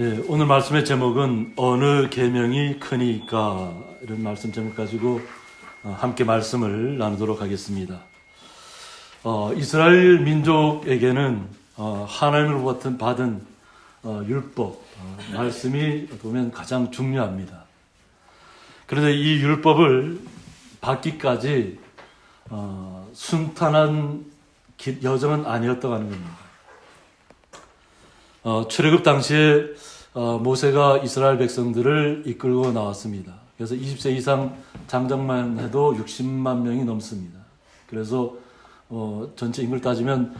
예, 오늘 말씀의 제목은 어느 계명이 크니까 이런 말씀 제목 가지고 어, 함께 말씀을 나누도록 하겠습니다. 어, 이스라엘 민족에게는 어, 하나님으로부터 받은 어, 율법 어, 말씀이 보면 가장 중요합니다. 그런데 이 율법을 받기까지 어, 순탄한 길- 여정은 아니었다고 하는 겁니다. 어, 출애굽 당시에 어, 모세가 이스라엘 백성들을 이끌고 나왔습니다. 그래서 20세 이상 장정만 해도 60만 명이 넘습니다. 그래서 어, 전체 인구를 따지면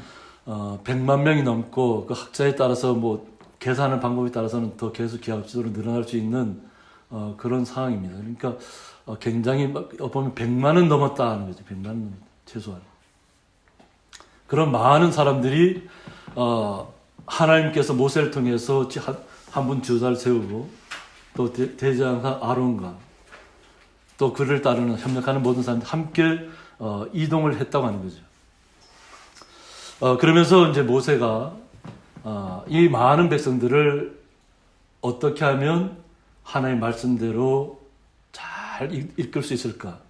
어, 100만 명이 넘고 그 학자에 따라서 뭐 계산하는 방법에 따라서는 더 계속 기하급수로 늘어날 수 있는 어, 그런 상황입니다. 그러니까 어, 굉장히 보면 100만은 넘었다 하는 거죠. 100만은 넘었다. 최소한. 그런 많은 사람들이 어, 하나님께서 모세를 통해서 한분 지도자를 세우고 또 대- 대장사 아론과 또 그를 따르는 협력하는 모든 사람들 함께 어, 이동을 했다고 하는 거죠. 어, 그러면서 이제 모세가 어, 이 많은 백성들을 어떻게 하면 하나님 말씀대로 잘 이- 이끌 수 있을까?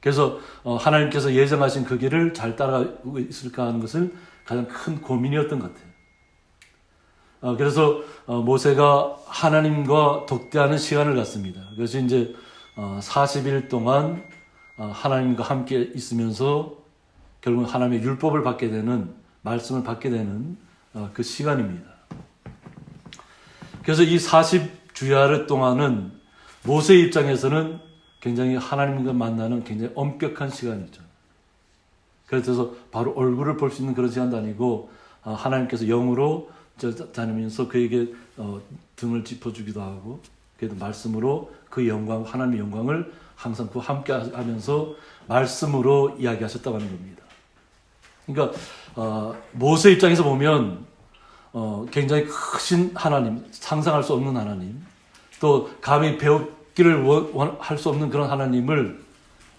그래서 어, 하나님께서 예정하신 그 길을 잘 따라가고 있을까 하는 것을 가장 큰 고민이었던 것 같아요. 어, 그래서 어, 모세가 하나님과 독대하는 시간을 갖습니다. 그래서 이제 어, 40일 동안 어, 하나님과 함께 있으면서 결국 하나님의 율법을 받게 되는 말씀을 받게 되는 어, 그 시간입니다. 그래서 이 40주야를 동안은 모세의 입장에서는 굉장히 하나님과 만나는 굉장히 엄격한 시간이죠. 그래서 바로 얼굴을 볼 수 있는 그런 시간도 아니고 어, 하나님께서 영으로 저 다니면서 그에게 어, 등을 짚어주기도 하고 그래도 말씀으로 그 영광 하나님의 영광을 항상 그 함께 하면서 말씀으로 이야기하셨다고 하는 겁니다. 그러니까 어, 모세 입장에서 보면 어, 굉장히 크신 하나님, 상상할 수 없는 하나님, 또 감히 배우기를 할 수 없는 그런 하나님을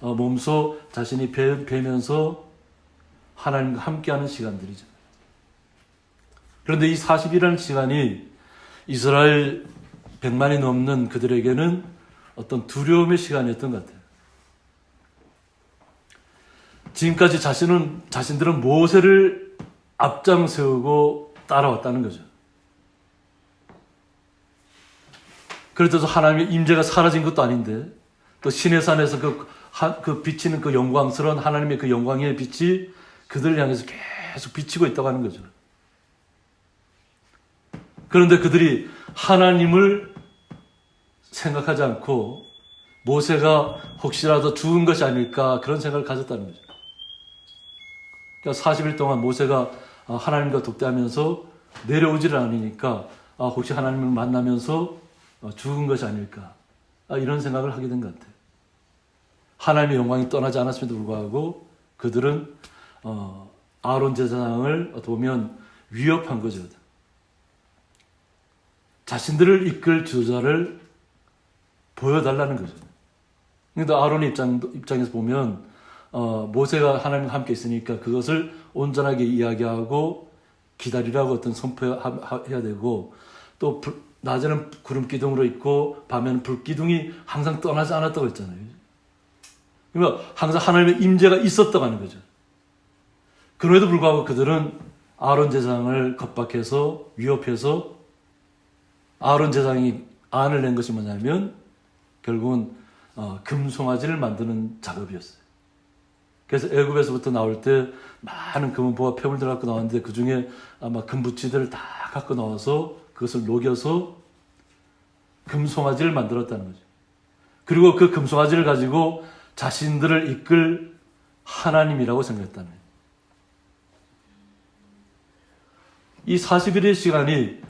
어, 몸소 자신이 배, 배면서 하나님과 함께하는 시간들이죠. 그런데 이 40이라는 시간이 이스라엘 100만이 넘는 그들에게는 어떤 두려움의 시간이었던 것 같아요. 지금까지 자신은, 자신들은 모세를 앞장 세우고 따라왔다는 거죠. 그래서 하나님의 임재가 사라진 것도 아닌데, 또 신의 산에서 그, 하- 그 비치는 그 영광스러운 하나님의 그 영광의 빛이 그들을 향해서 계속 비치고 있다고 하는 거죠. 그런데 그들이 하나님을 생각하지 않고 모세가 혹시라도 죽은 것이 아닐까 그런 생각을 가졌다는 거죠. 그러니까 40일 동안 모세가 아, 하나님과 독대하면서 내려오지를 않으니까 아, 혹시 하나님을 만나면서 어, 죽은 것이 아닐까 아, 이런 생각을 하게 된 것 같아요. 하나님의 영광이 떠나지 않았음에도 불구하고 그들은 어, 아론 제사장을 보면 위협한 거죠. 자신들을 이끌 지도자를 보여달라는 거죠. 근데 아론의 입장, 입장에서 보면, 어, 모세가 하나님과 함께 있으니까 그것을 온전하게 이야기하고 기다리라고 어떤 선포해야 되고, 또, 불- 낮에는 구름 기둥으로 있고, 밤에는 불 기둥이 항상 떠나지 않았다고 했잖아요. 그러니까 항상 하나님의 임재가 있었다고 하는 거죠. 그럼에도 불구하고 그들은 아론 제사장을 겁박해서 위협해서 아론 제사장이 안을 낸 것이 뭐냐면 결국은 어, 금송아지를 만드는 작업이었어요. 그래서 애굽에서부터 나올 때 많은 금은보와 폐물들 갖고 나왔는데 그 중에 아마 금부치들을 다 갖고 나와서 그것을 녹여서 금송아지를 만들었다는 거죠. 그리고 그 금송아지를 가지고 자신들을 이끌 하나님이라고 생각했다는 거예요. 이 40일의 시간이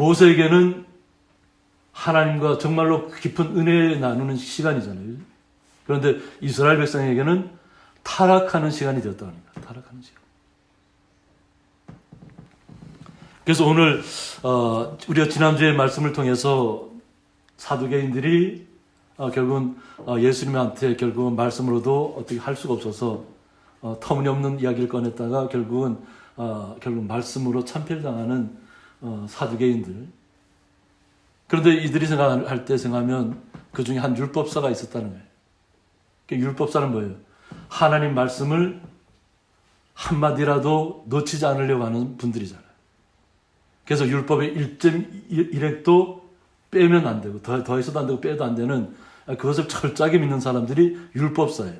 모세에게는 하나님과 정말로 깊은 은혜 나누는 시간이잖아요. 그런데 이스라엘 백성에게는 타락하는 시간이 되었다 합니다. 타락하는 시간. 그래서 오늘 어, 우리가 지난주에 말씀을 통해서 사두개인들이 어, 결국은 어, 예수님한테 결국은 말씀으로도 어떻게 할 수가 없어서 어, 터무니없는 이야기를 꺼냈다가 결국은 어, 결국 말씀으로 참패를 당하는 어, 사두개인들 그런데 이들이 생각할 때 생각하면 그 중에 한 율법사가 있었다는 거예요. 그 율법사는 뭐예요? 하나님 말씀을 한마디라도 놓치지 않으려고 하는 분들이잖아요. 그래서 율법의 1.1핵도 빼면 안 되고, 더, 더해서도 안 되고, 빼도 안 되는 그것을 철저하게 믿는 사람들이 율법사예요.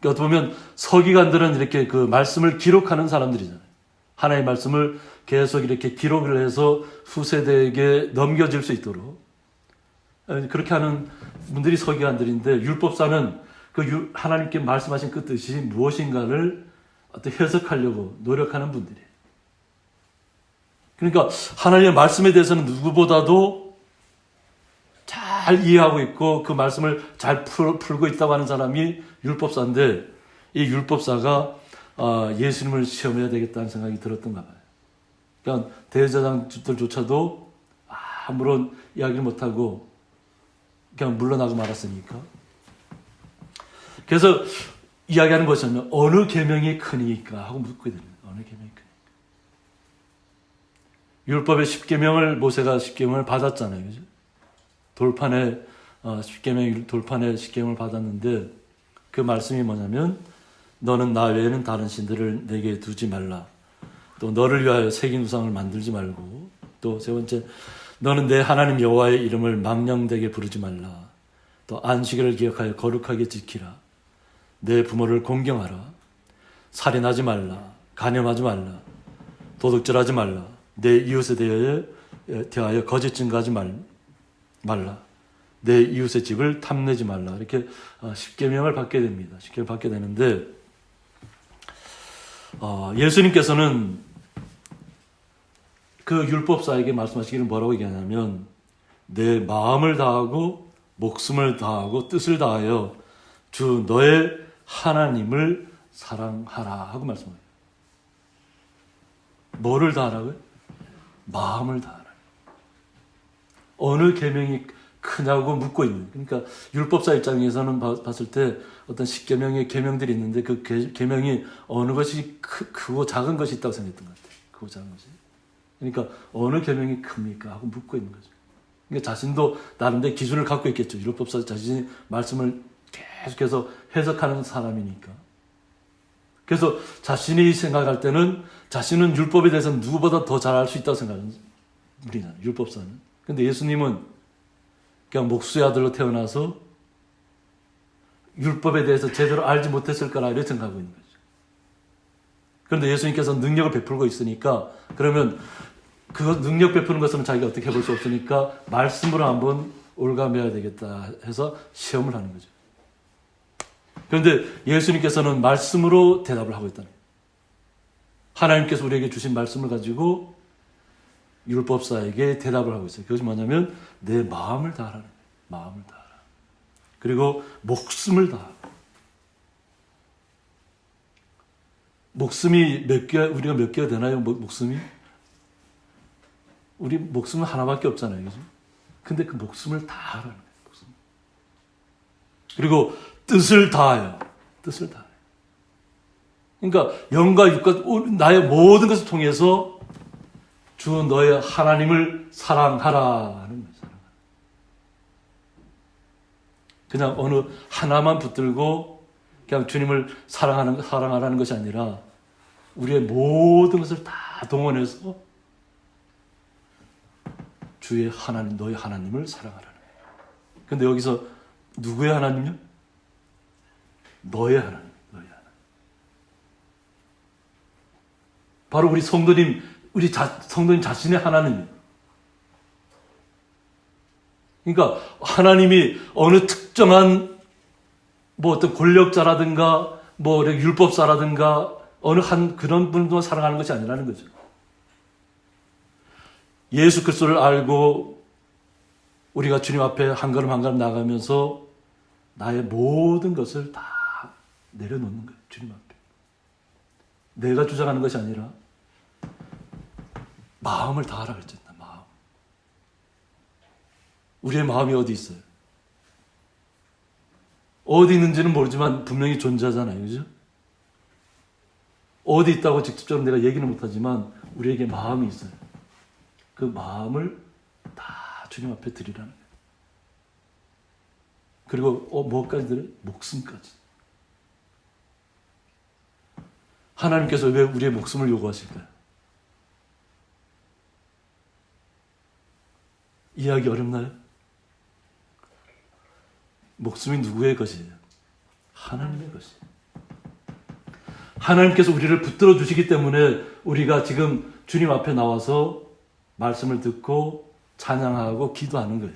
그러니까 어떻게 보면 서기관들은 이렇게 그 말씀을 기록하는 사람들이잖아요. 하나의 말씀을 계속 이렇게 기록을 해서 후세대에게 넘겨질 수 있도록 에, 그렇게 하는 분들이 서기관들인데 율법사는 그 유- 하나님께 말씀하신 그 뜻이 무엇인가를 어떤 해석하려고 노력하는 분들이에요. 그러니까 하나님의 말씀에 대해서는 누구보다도 잘 이해하고 있고 그 말씀을 잘 풀, 풀고 있다고 하는 사람이 율법사인데 이 율법사가 아, 예수님을 시험해야 되겠다는 생각이 들었던가 봐요. 그러니까 대제사장들조차도 아무런 이야기를 못하고 그냥 물러나고 말았으니까. 그래서 이야기하는 것은 어느 계명이 크니까 하고 묻게 됩니다. 어느 계명이 크니까. 율법의 10계명을 모세가 10계명을 받았잖아요. 그죠? 돌판에 어, 10계명 돌판에 10계명을 받았는데 그 말씀이 뭐냐면 너는 나 외에는 다른 신들을 내게 두지 말라. 또 너를 위하여 새긴 우상을 만들지 말고 또 세 번째 너는 내 하나님 여호와의 이름을 망령되게 부르지 말라. 또 안식일을 기억하여 거룩하게 지키라. 내 부모를 공경하라. 살인하지 말라. 간염하지 말라. 도둑질하지 말라. 내 이웃에 대하여, 대하여 거짓 증거하지 말, 말라. 내 이웃의 집을 탐내지 말라. 이렇게 어, 십계명을 받게 됩니다. 십계명을 받게 되는데 어, 예수님께서는 그 율법사에게 말씀하시기를 뭐라고 얘기하냐면 내 마음을 다하고 목숨을 다하고 뜻을 다하여 주 너의 하나님을 사랑하라 하고 말씀해요. 뭐를 다하라고요? 마음을 다하라. 어느 계명이 크냐고 묻고 있는. 그러니까 율법사 입장에서는 봐- 봤을 때 어떤 십계명의 계명들이 있는데 그 계- 계명이 어느 것이 크, 크고 작은 것이 있다고 생각했던 것 같아요. 크고 작은 것이. 그러니까 어느 계명이 큽니까 하고 묻고 있는 거죠. 그러니까 자신도 나름대로 기준을 갖고 있겠죠. 율법사 자신이 말씀을 계속해서 해석하는 사람이니까. 그래서 자신이 생각할 때는 자신은 율법에 대해서 누구보다 더 잘 알 수 있다고 생각하는 우리는 율법사는. 근데 예수님은 그냥 목수의 아들로 태어나서 율법에 대해서 제대로 알지 못했을 거라 이렇게 생각하고 있는 거죠. 그런데 예수님께서 능력을 베풀고 있으니까 그러면 그 능력 베푸는 것은 자기가 어떻게 해볼 수 없으니까 말씀으로 한번 올가매야 되겠다 해서 시험을 하는 거죠. 그런데 예수님께서는 말씀으로 대답을 하고 있다는 거예요. 하나님께서 우리에게 주신 말씀을 가지고 율법사에게 대답을 하고 있어요. 그것이 뭐냐면 내 마음을 다하라는 거예요. 마음을 다하라. 그리고 목숨을 다하라. 목숨이 몇 개, 우리가 몇 개가 되나요? 목- 목숨이? 우리 목숨은 하나밖에 없잖아요. 그죠? 근데 그 목숨을 다하라는 거예요. 목숨. 그리고 뜻을 다하여. 뜻을 다하여. 그러니까 영과 육과 오- 나의 모든 것을 통해서 주 너의 하나님을 사랑하라 하는 거예요. 사랑하라. 그냥 어느 하나만 붙들고 그냥 주님을 사랑하는 사랑하라는 것이 아니라 우리의 모든 것을 다 동원해서 주의 하나님 너의 하나님을 사랑하라는 거예요. 근데 여기서 누구의 하나님요? 너의 하나님, 너의 하나님. 바로 우리 성도님, 우리 자, 성도님 자신의 하나님. 그러니까 하나님이 어느 특정한 뭐 어떤 권력자라든가 뭐 율법사라든가 어느 한 그런 분들만 사랑하는 것이 아니라는 거죠. 예수 그리스도를 알고 우리가 주님 앞에 한 걸음 한 걸음 나가면서 나의 모든 것을 다 내려놓는 거예요. 주님 앞에. 내가 주장하는 것이 아니라 마음을 다하라 그랬잖아. 마음. 우리의 마음이 어디 있어요? 어디 있는지는 모르지만 분명히 존재하잖아요. 그죠? 어디 있다고 직접적으로 내가 얘기는 못하지만 우리에게 마음이 있어요. 그 마음을 다 주님 앞에 드리라는 거예요. 그리고 어, 뭐까지 드려? 목숨까지. 하나님께서 왜 우리의 목숨을 요구하실까요? 이해하기 어렵나요? 목숨이 누구의 것이에요? 하나님의 것이에요. 하나님께서 우리를 붙들어 주시기 때문에 우리가 지금 주님 앞에 나와서 말씀을 듣고 찬양하고 기도하는 거예요.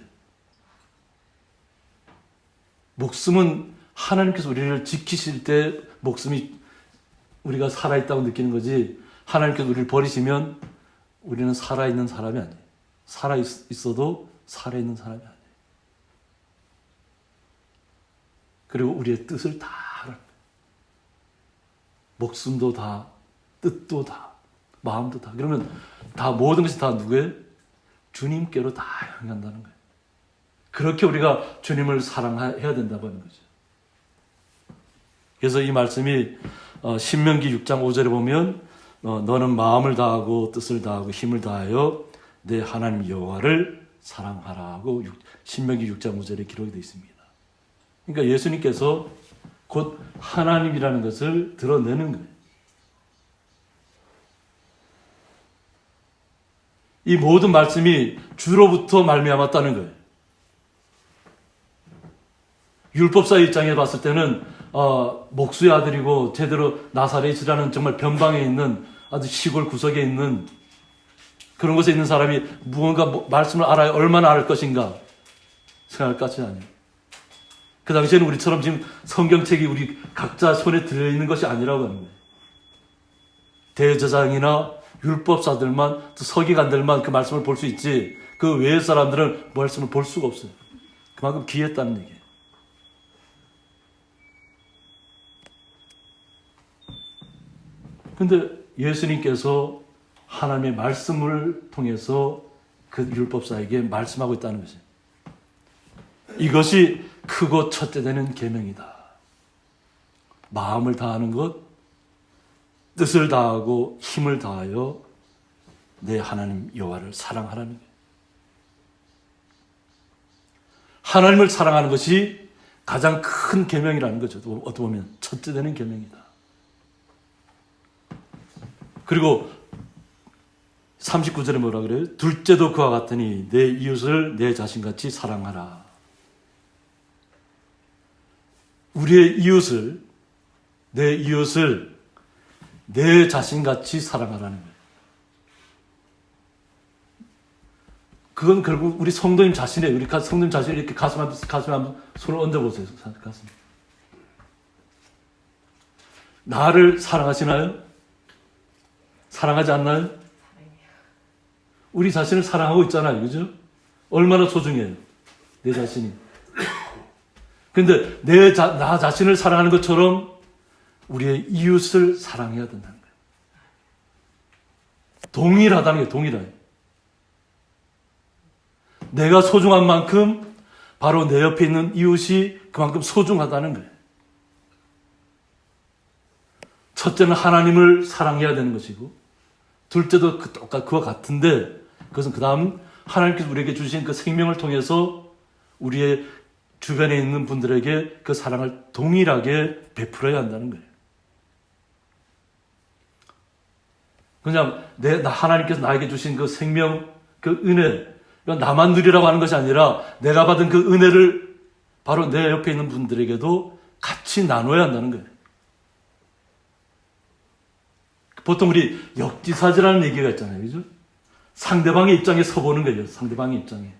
목숨은 하나님께서 우리를 지키실 때 목숨이 우리가 살아있다고 느끼는 거지 하나님께서 우리를 버리시면 우리는 살아있는 사람이 아니에요. 살아 있어도 살아 있는 사람이 아니에요. 그리고 우리의 뜻을 다 알아. 목숨도 다, 뜻도 다, 마음도 다. 그러면 다 모든 것이 다 누구예요? 주님께로 다 향한다는 거예요. 그렇게 우리가 주님을 사랑해야 된다고 하는 거죠. 그래서 이 말씀이 어, 신명기 6장 5절에 보면 어, 너는 마음을 다하고 뜻을 다하고 힘을 다하여 내 하나님 여호와를 사랑하라고 육- 신명기 6장 5절에 기록이 되어 있습니다. 그러니까 예수님께서 곧 하나님이라는 것을 드러내는 거예요. 이 모든 말씀이 주로부터 말미암았다는 거예요. 율법사 입장에 봤을 때는 어, 목수의 아들이고 제대로 나사렛이라는 정말 변방에 있는 아주 시골 구석에 있는 그런 곳에 있는 사람이 무언가 뭐- 말씀을 알아야 얼마나 알 것인가 생각할 것이 아니에요. 그 당시에는 우리처럼 지금 성경책이 우리 각자 손에 들어있는 것이 아니라고 거예요. 대제사장이나 율법사들만, 또 서기관들만 그 말씀을 볼 수 있지, 그 외의 사람들은 말씀을 볼 수가 없어요. 그만큼 귀했다는 얘기예요. 근데 예수님께서 하나님의 말씀을 통해서 그 율법사에게 말씀하고 있다는 것이에요. 이것이 크고 첫째 되는 계명이다. 마음을 다하는 것, 뜻을 다하고 힘을 다하여 내 하나님 여호와를 사랑하라는 거예요. 하나님을 사랑하는 것이 가장 큰 계명이라는 거죠. 어떻게 보면 첫째 되는 계명이다. 그리고 39절에 뭐라 그래요? 둘째도 그와 같으니 내 이웃을 내 자신같이 사랑하라. 우리의 이웃을 내 이웃을 내 자신같이 사랑하라는 거예요. 그건 결국 우리 성도님 자신의 우리 가- 성도님 자신이 이렇게 가슴 한번 가슴 한번 손을 얹어 보세요. 가슴. 나를 사랑하시나요? 사랑하지 않나요? 우리 자신을 사랑하고 있잖아요. 그죠? 얼마나 소중해요. 내 자신이. 근데 내 자, 나 자신을 사랑하는 것처럼 우리의 이웃을 사랑해야 된다는 거예요. 동일하다는 게 동일해요. 내가 소중한 만큼 바로 내 옆에 있는 이웃이 그만큼 소중하다는 거예요. 첫째는 하나님을 사랑해야 되는 것이고, 둘째도 그 똑같, 그와 같은데, 그것은 그 다음 하나님께서 우리에게 주신 그 생명을 통해서 우리의 주변에 있는 분들에게 그 사랑을 동일하게 베풀어야 한다는 거예요. 그냥 내, 나 하나님께서 나에게 주신 그 생명, 그 은혜, 나만 누리라고 하는 것이 아니라 내가 받은 그 은혜를 바로 내 옆에 있는 분들에게도 같이 나눠야 한다는 거예요. 보통 우리 역지사지라는 얘기가 있잖아요. 그죠? 상대방의 입장에 서보는 거예요. 상대방의 입장에.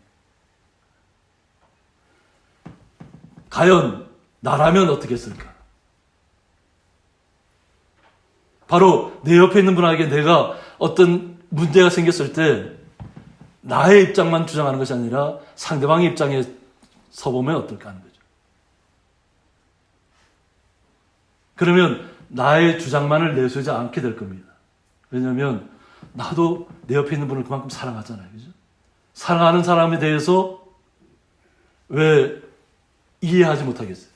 과연 나라면 어떻게 했을까? 바로 내 옆에 있는 분에게 내가 어떤 문제가 생겼을 때 나의 입장만 주장하는 것이 아니라 상대방의 입장에 서보면 어떨까 하는 거죠. 그러면 나의 주장만을 내세우지 않게 될 겁니다. 왜냐하면 나도 내 옆에 있는 분을 그만큼 사랑하잖아요. 그죠? 사랑하는 사람에 대해서 왜 이해하지 못하겠어요?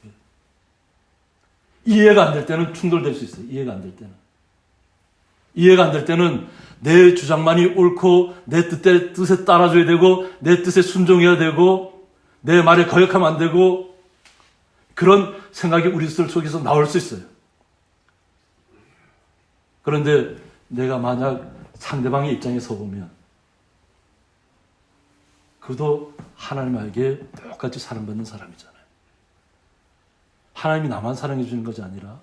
이해가 안 될 때는 충돌될 수 있어요. 이해가 안 될 때는. 이해가 안 될 때는 내 주장만이 옳고 내 뜻에, 뜻에 따라줘야 되고 내 뜻에 순종해야 되고 내 말에 거역하면 안 되고 그런 생각이 우리 속에서 나올 수 있어요. 그런데 내가 만약 상대방의 입장에 서보면 그도 하나님에게 똑같이 사랑받는 사람이잖아요. 하나님이 나만 사랑해 주는 것이 아니라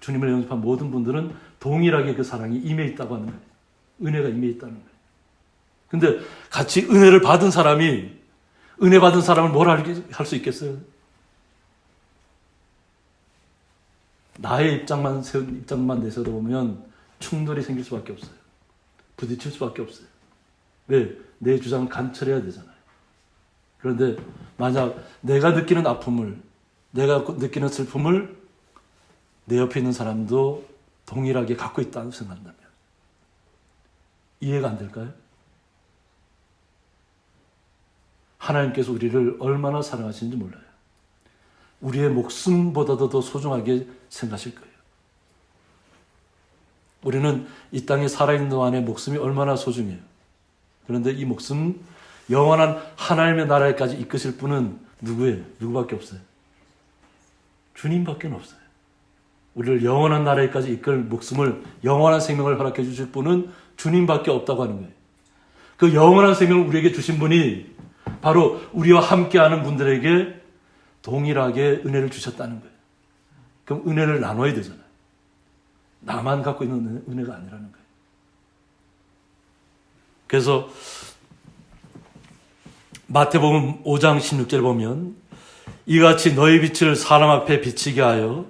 주님을 영접한 모든 분들은 동일하게 그 사랑이 임해 있다고 하는 거예요. 은혜가 임해 있다는 거예요. 근데 같이 은혜를 받은 사람이 은혜 받은 사람을 뭘 할 수 있겠어요? 나의 입장만 세 입장만 내세워 보면 충돌이 생길 수밖에 없어요. 부딪힐 수밖에 없어요. 왜? 내 주장을 관철해야 되잖아요. 그런데 만약 내가 느끼는 아픔을 내가 느끼는 슬픔을 내 옆에 있는 사람도 동일하게 갖고 있다고 생각한다면 이해가 안 될까요? 하나님께서 우리를 얼마나 사랑하시는지 몰라요. 우리의 목숨보다도 더 소중하게 생각하실 거예요. 우리는 이 땅에 살아있는 동안에 목숨이 얼마나 소중해요. 그런데 이 목숨, 영원한 하나님의 나라에까지 이끄실 분은 누구예요? 누구밖에 없어요. 주님밖에 없어요. 우리를 영원한 나라에까지 이끌 목숨을, 영원한 생명을 허락해 주실 분은 주님밖에 없다고 하는 거예요. 그 영원한 생명을 우리에게 주신 분이 바로 우리와 함께하는 분들에게 동일하게 은혜를 주셨다는 거예요. 그럼 은혜를 나눠야 되잖아요. 나만 갖고 있는 은혜가 아니라는 거예요. 그래서 마태복음 5장 16절 보면 이같이 너희 빛을 사람 앞에 비치게 하여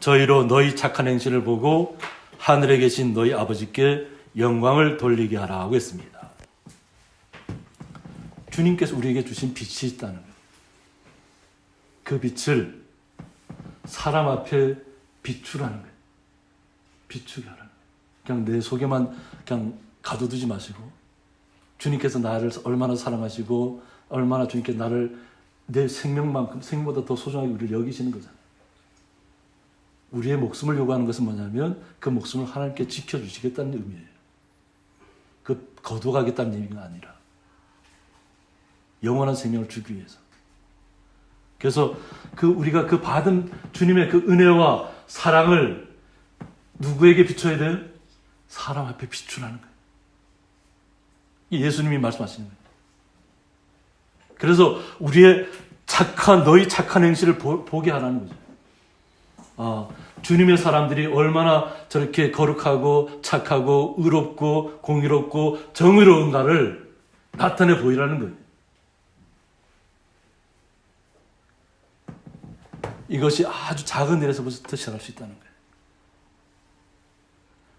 저희로 너희 착한 행실을 보고 하늘에 계신 너희 아버지께 영광을 돌리게 하라고 했습니다. 주님께서 우리에게 주신 빛이 있다는. 그 빛을 사람 앞에 비추라는 거예요. 비추게 하라는 거예요. 그냥 내 속에만 그냥 가둬두지 마시고 주님께서 나를 얼마나 사랑하시고 얼마나 주님께 나를 내 생명만큼 생보다 더 소중하게 우리를 여기시는 거잖아요. 우리의 목숨을 요구하는 것은 뭐냐면 그 목숨을 하나님께 지켜주시겠다는 의미예요. 그 거둬가겠다는 의미가 아니라 영원한 생명을 주기 위해서. 그래서 그 우리가 그 받은 주님의 그 은혜와 사랑을 누구에게 비춰야 돼요? 사람 앞에 비추라는 거예요. 이 예수님이 말씀하시는 거예요. 그래서 우리의 착한 너희 착한 행실을 보, 게 하라는 거죠. 아, 주님의 사람들이 얼마나 저렇게 거룩하고 착하고 의롭고 공의롭고 정의로운가를 나타내 보이라는 거예요. 이것이 아주 작은 일에서부터 시작할 수 있다는 거예요.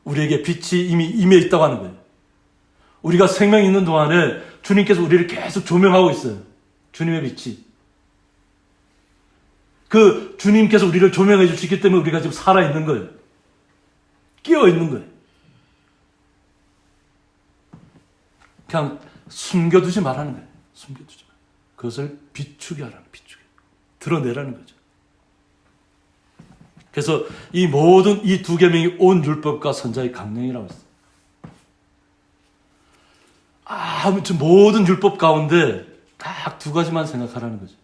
우리에게 빛이 이미 임해 있다고 하는 거예요. 우리가 생명 있는 동안에 주님께서 우리를 계속 조명하고 있어요. 주님의 빛이. 그 주님께서 우리를 조명해 주시기 때문에 우리가 지금 살아 있는 거예요. 끼어 있는 거예요. 그냥 숨겨두지 말라는 거예요. 숨겨두지 말. 그것을 비추게 하라는 비추게. 드러내라는 거죠. 그래서 이 모든 이두 계명이 온 율법과 선자의 강령이라고 했어요. 아무튼 모든 율법 가운데 딱 두 가지만 생각하라는 거죠.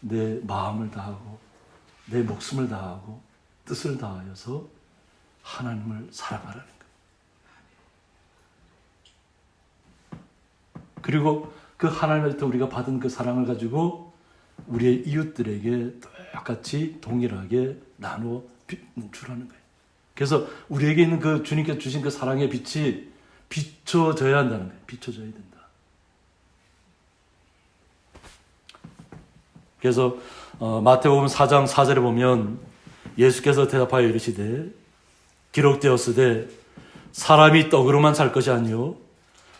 내 마음을 다하고 내 목숨을 다하고 뜻을 다하여서 하나님을 사랑하라는 거예요. 그리고 그 하나님한테 우리가 받은 그 사랑을 가지고 우리의 이웃들에게 똑같이 동일하게 나누어 주라는 거예요. 그래서 우리에게 있는 그 주님께서 주신 그 사랑의 빛이 비춰져야 한다는 거예요. 비춰져야 된다. 그래서 어, 마태복음 4장 4절에 보면 예수께서 대답하여 이르시되 기록되었으되 사람이 떡으로만 살 것이 아니요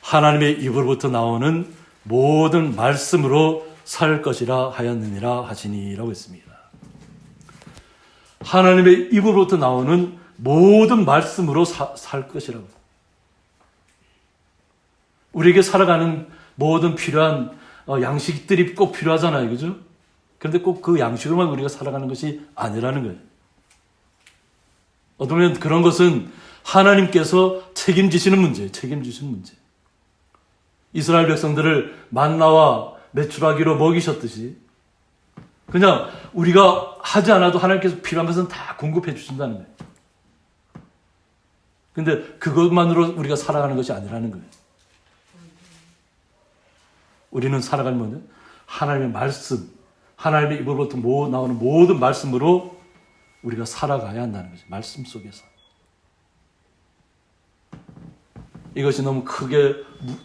하나님의 입으로부터 나오는 모든 말씀으로 살 것이라 하였느니라 하시니라고 했습니다. 하나님의 입으로부터 나오는 모든 말씀으로 사, 살 것이라고. 우리에게 살아가는 모든 필요한 어, 양식들이 꼭 필요하잖아요. 그죠? 그런데 꼭 그 양식으로만 우리가 살아가는 것이 아니라는 거예요. 어쩌면 그런 것은 하나님께서 책임지시는 문제, 책임지시는 문제. 이스라엘 백성들을 만나와 매출하기로 먹이셨듯이 그냥 우리가 하지 않아도 하나님께서 필요한 것은 다 공급해 주신다는 거예요. 근데 그것만으로 우리가 살아가는 것이 아니라는 거예요. 우리는 살아가는 뭐냐? 하나님의 말씀, 하나님의 입으로부터 모- 나오는 모든 말씀으로 우리가 살아가야 한다는 거죠. 말씀 속에서. 이것이 너무 크게 무-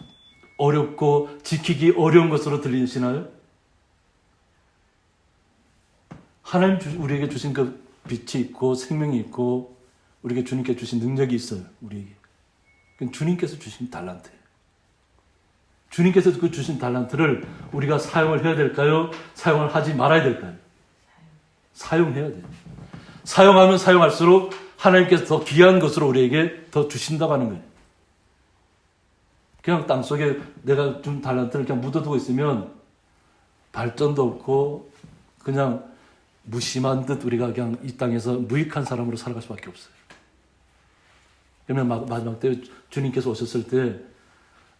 어렵고 지키기 어려운 것으로 들리시나요? 하나님 주- 우리에게 주신 그 빛이 있고 생명이 있고 우리에게 주님께 주신 능력이 있어요. 우리에게. 주님께서 주신 달란트예요. 주님께서 그 주신 달란트를 우리가 사용을 해야 될까요? 사용을 하지 말아야 될까요? 사용해야 돼요. 사용하면 사용할수록 하나님께서 더 귀한 것으로 우리에게 더 주신다고 하는 거예요. 그냥 땅 속에 내가 준 달란트를 그냥 묻어두고 있으면 발전도 없고 그냥 무심한 듯 우리가 그냥 이 땅에서 무익한 사람으로 살아갈 수밖에 없어요. 그러면 마- 마지막 때 주님께서 오셨을 때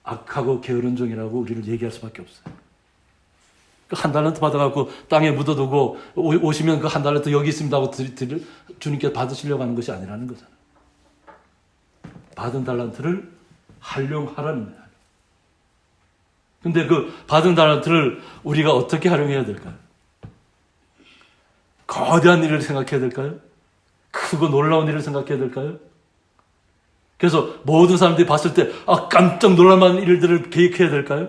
악하고 게으른 종이라고 우리를 얘기할 수밖에 없어요. 그한 달란트 받아갖고 땅에 묻어두고 오- 오시면 그 한 달란트 여기 있습니다 하고 드리, 주님께 받으시려고 하는 것이 아니라는 거잖아요. 받은 달란트를 활용하라는 거예요. 근데 그 받은 달란트를 우리가 어떻게 활용해야 될까요? 거대한 일을 생각해야 될까요? 크고 놀라운 일을 생각해야 될까요? 그래서 모든 사람들이 봤을 때, 아, 깜짝 놀랄만한 일들을 계획해야 될까요?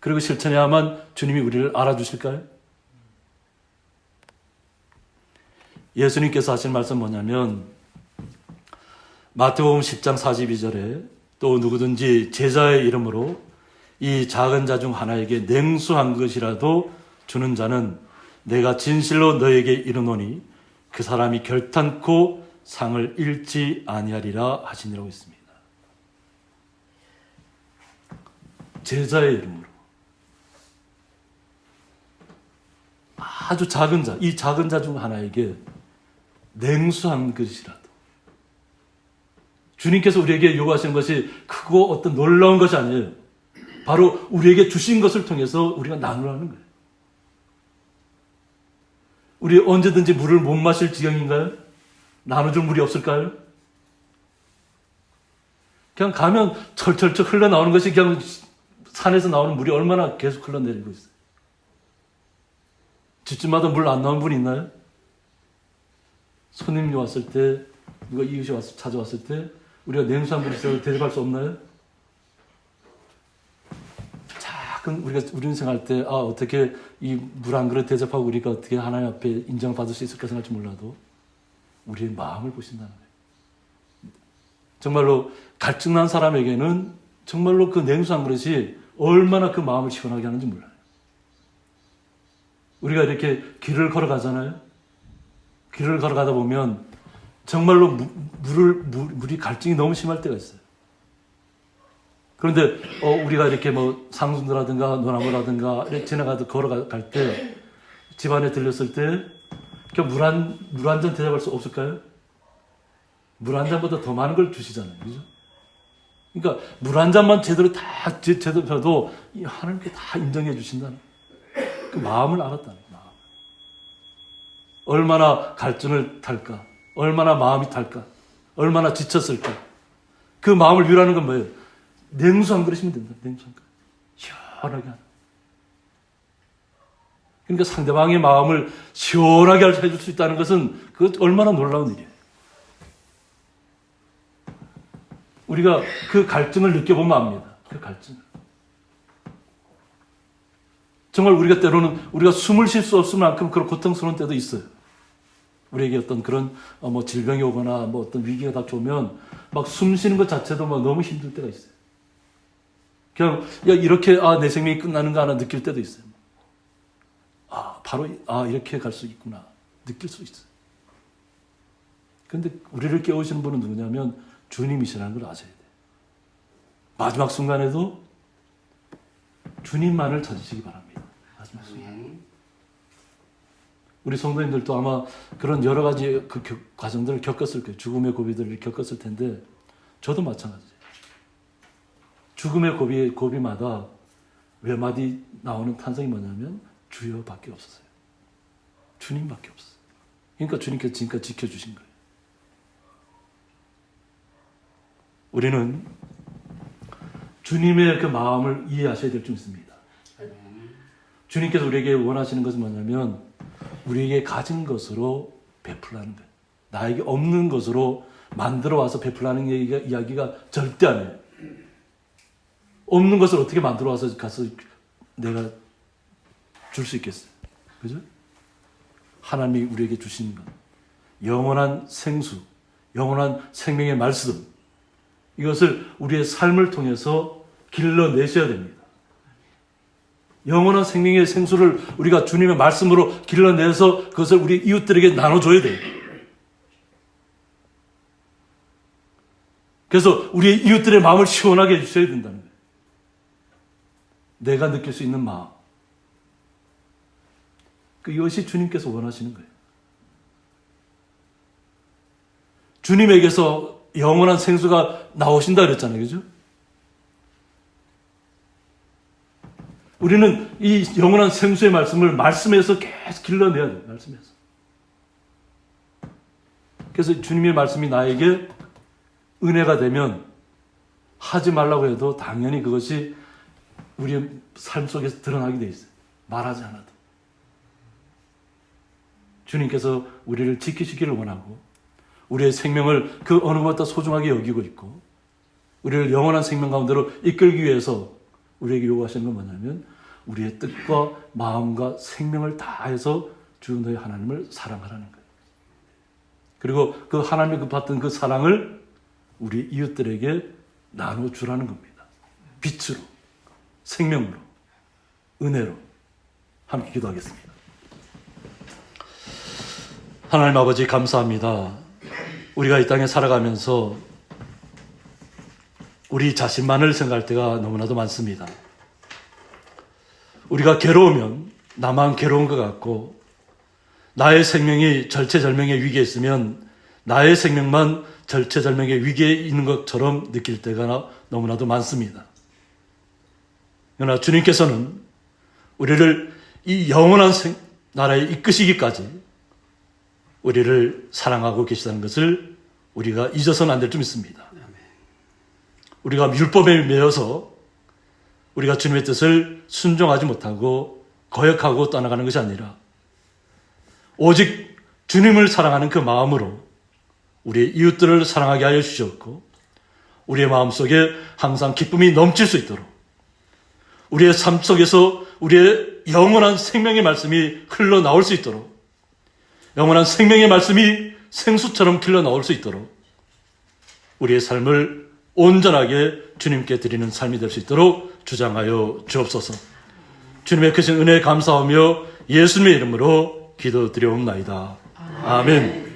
그리고 실천해야만 주님이 우리를 알아주실까요? 예수님께서 하신 말씀 뭐냐면, 마태복음 10장 42절에 또 누구든지 제자의 이름으로 이 작은 자 중 하나에게 냉수 한 것이라도 주는 자는 내가 진실로 너에게 이르노니 그 사람이 결탄코 상을 잃지 아니하리라 하시니라고 있습니다. 제자의 이름으로 아주 작은 자, 이 작은 자 중 하나에게 냉수한 것이라도 주님께서 우리에게 요구하시는 것이 크고 어떤 놀라운 것이 아니에요. 바로 우리에게 주신 것을 통해서 우리가 나누라는 거예요. 우리 언제든지 물을 못 마실 지경인가요? 나눠줄 물이 없을까요? 그냥 가면 철철철 흘러나오는 것이 그냥 산에서 나오는 물이 얼마나 계속 흘러내리고 있어요. 집집마다 물 안 나오는 분이 있나요? 손님이 왔을 때, 누가 이웃이 와서 찾아왔을 때, 우리가 냉수한 물이 있어서 대접할 수 없나요? 작은 우리가 우리는 생각할 때, 아, 어떻게 이 물 한 그릇 대접하고 우리가 어떻게 하나님 앞에 인정받을 수 있을까 생각할지 몰라도, 우리의 마음을 보신다는 거예요. 정말로 갈증난 사람에게는 정말로 그 냉수 한 그릇이 얼마나 그 마음을 시원하게 하는지 몰라요. 우리가 이렇게 길을 걸어가잖아요. 길을 걸어가다 보면 정말로 무- 물을 물, 물이 갈증이 너무 심할 때가 있어요. 그런데 어, 우리가 이렇게 뭐 상순도라든가 노나무라든가 지나가다 걸어갈 때 집안에 들렸을 때물한물한 잔 대접할 수 없을까요? 물 한 잔보다 더 많은 걸 주시잖아요, 그죠? 그러니까 물 한 잔만 제대로 다 제- 제대로 이 하나님께 다 인정해 주신다는 그 마음을 알았다는 마음. 얼마나 갈증을 탈까? 얼마나 마음이 탈까? 얼마나 지쳤을까? 그 마음을 위로하는 건 뭐예요? 냉수 한 그릇이면 된다. 냉수 한 그릇. 시원하게 하는. 그러니까 상대방의 마음을 시원하게 해줄 수 있다는 것은 그 얼마나 놀라운 일이에요. 우리가 그 갈증을 느껴보면 압니다. 그 갈증을. 정말 우리가 때로는 우리가 숨을 쉴 수 없을 만큼 그런 고통스러운 때도 있어요. 우리에게 어떤 그런 어, 뭐 질병이 오거나 뭐 어떤 위기가 닥쳐오면 막 숨 쉬는 것 자체도 막 너무 힘들 때가 있어요. 그냥 야 이렇게 아 내 생명이 끝나는가 하나 느낄 때도 있어요. 아 바로 이- 아 이렇게 갈 수 있구나 느낄 수 있어요. 그런데 우리를 깨우시는 분은 누구냐면 주님이시라는 걸 아셔야 돼요. 마지막 순간에도 주님만을 찾으시기 바랍니다. 마지막 순간. 우리 성도님들도 아마 그런 여러 가지 그 겨- 과정들을 겪었을 거예요. 죽음의 고비들을 겪었을 텐데 저도 마찬가지예요. 죽음의 고비 고비마다 외마디 나오는 탄성이 뭐냐면 주여밖에 없었어요. 주님밖에 없었어요. 그러니까 주님께서 지금까지 지켜주신 거예요. 우리는 주님의 그 마음을 이해하셔야 될줄 있습니다. 주님께서 우리에게 원하시는 것은 뭐냐면 우리에게 가진 것으로 베풀라는 거예요. 나에게 없는 것으로 만들어 와서 베풀라는 얘기가, 이야기가 절대 아니에요. 없는 것을 어떻게 만들어 와서 가서 내가 줄 수 있겠어요? 그죠? 하나님이 우리에게 주신 것. 영원한 생수, 영원한 생명의 말씀. 이것을 우리의 삶을 통해서 길러내셔야 됩니다. 영원한 생명의 생수를 우리가 주님의 말씀으로 길러내서 그것을 우리 이웃들에게 나눠줘야 돼요. 그래서 우리의 이웃들의 마음을 시원하게 해주셔야 된다는 거예요. 내가 느낄 수 있는 마음. 그 이것이 주님께서 원하시는 거예요. 주님에게서 영원한 생수가 나오신다 그랬잖아요. 그죠? 우리는 이 영원한 생수의 말씀을 말씀에서 계속 길러내야 돼요. 말씀에서. 그래서 주님의 말씀이 나에게 은혜가 되면 하지 말라고 해도 당연히 그것이 우리의 삶 속에서 드러나게 돼 있어요. 말하지 않아도. 주님께서 우리를 지키시기를 원하고 우리의 생명을 그 어느 것보다 소중하게 여기고 있고 우리를 영원한 생명 가운데로 이끌기 위해서 우리에게 요구하시는 건 뭐냐면 우리의 뜻과 마음과 생명을 다해서 주 너희 하나님을 사랑하라는 거예요. 그리고 그 하나님이 그 받던 그 사랑을 우리 이웃들에게 나눠주라는 겁니다. 빛으로, 생명으로, 은혜로 함께 기도하겠습니다. 하나님 아버지 감사합니다. 우리가 이 땅에 살아가면서 우리 자신만을 생각할 때가 너무나도 많습니다. 우리가 괴로우면 나만 괴로운 것 같고 나의 생명이 절체절명의 위기에 있으면 나의 생명만 절체절명의 위기에 있는 것처럼 느낄 때가 너무나도 많습니다. 그러나 주님께서는 우리를 이 영원한 생- 나라에 이끄시기까지 우리를 사랑하고 계시다는 것을 우리가 잊어서는 안 될 줄 믿습니다. 우리가 율법에 매여서 우리가 주님의 뜻을 순종하지 못하고 거역하고 떠나가는 것이 아니라 오직 주님을 사랑하는 그 마음으로 우리의 이웃들을 사랑하게 하여 주셨고 우리의 마음속에 항상 기쁨이 넘칠 수 있도록 우리의 삶 속에서 우리의 영원한 생명의 말씀이 흘러나올 수 있도록 영원한 생명의 말씀이 생수처럼 흘러나올 수 있도록 우리의 삶을 온전하게 주님께 드리는 삶이 될 수 있도록 주장하여 주옵소서. 주님의 크신 은혜에 감사하며 예수님의 이름으로 기도드려옵나이다. 아멘.